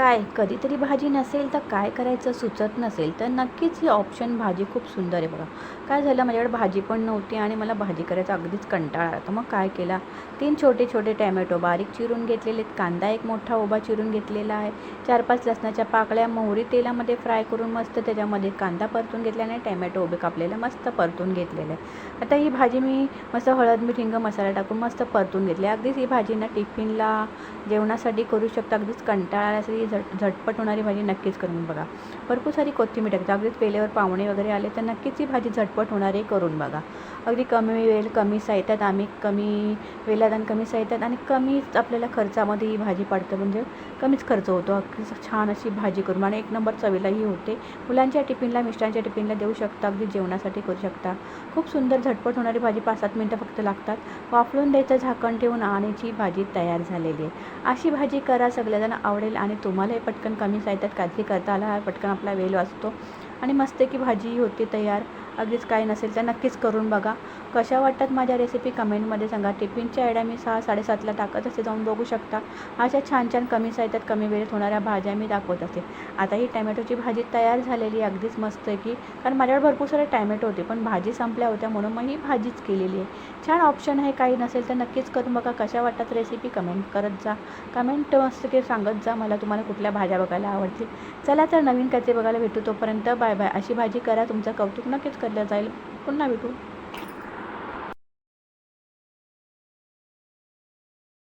काय? कधीतरी भाजी नसेल तर काय करायचं सुचत नसेल तर नक्कीच ही ऑप्शन भाजी खूप सुंदर आहे बघा. काय झालं? माझ्याकडे भाजी पण नव्हती आणि मला भाजी करायचा अगदीच कंटाळा आला. तर मग काय केला? तीन छोटे छोटे टॅमॅटो बारीक चिरून घेतलेले आहेत. कांदा एक मोठा उभा चिरून घेतलेला आहे. चार पाच लसणाच्या पाकळ्या मोहरी तेलामध्ये फ्राय करून मस्त त्याच्यामध्ये कांदा परतून घेतला आणि टॅमॅटो उभे कापलेले मस्त परतून घेतलेलं आहे आता ही भाजी मी मस्त हळद मीठ हिंग मसाला टाकून मस्त परतून घेतली अगदीच ही भाजी ना टिफिनला जेवणासाठी करू शकता. अगदीच कंटाळा आल्यासाठी झट झटपट होणारी भाजी नक्कीच करून बघा. भरपूर सारी कोथिंबीर टाकते अगदीच पेलेवर पाहुणे वगैरे आले तर नक्कीच ही भाजी झटपट होणारी करून बघा. अगदी कमी वेळ कमी साहित्यात आम्ही कमी वेळात आणि कमी साहित्यात आणि कमीच आपल्याला खर्चामध्ये ही भाजी पडतं. म्हणजे कमीच खर्च होतो. अगदी छान अशी भाजी करून. आणि एक नंबर चवीलाही होते. मुलांच्या टिफिनला मिस्टरांच्या टिफिनला देऊ शकता. अगदी जेवणासाठी करू शकता. खूप सुंदर झटपट होणारी भाजी पाच सात मिनटं फक्त लागतात. वाफळून द्यायचं झाकण ठेवून आणीची भाजी तयार झालेली आहे. अशी भाजी करा सगळ्याजण आवडेल आणि तुम्हालाही पटकन कमी साहित्यात काहीतरी करता आला. पटकन आपला वेळ वाचतो. आणि मस्त की भाजी होते तयार. अगदीच काय नसेल तर नक्कीच करून बघा. कशा वाटतात माझ्या रेसिपी कमेंटमध्ये सांगा. टिफिनच्या आयड्या मी सहा साडेसातला टाकत असते जाऊन बघू शकता. अशा छान छान कमी साहित्यात कमी वेळेत होणाऱ्या भाज्या मी दाखवत असते आता ही टॅमॅटोची भाजी तयार झालेली आहे. अगदीच मस्त आहे की. कारण माझ्याकडे भरपूर सारे टॅमॅटो होते. पण भाजी संपल्या होत्या म्हणून मग ही भाजीच केलेली आहे. छान ऑप्शन आहे. काही नसेल तर नक्कीच करून बघा. कशा वाटतात रेसिपी कमेंट करत जा. कमेंट मस्त की सांगत जा. मला तुम्हाला कुठल्या भाज्या बघायला आवडतील. चला तर नवीन काहीतरी बघायला भेटू. तोपर्यंत बाय बाय अशी भाजी करा. तुमचं कौतुक नक्कीच बदलल्या जाईल. पुन्हा भेटू.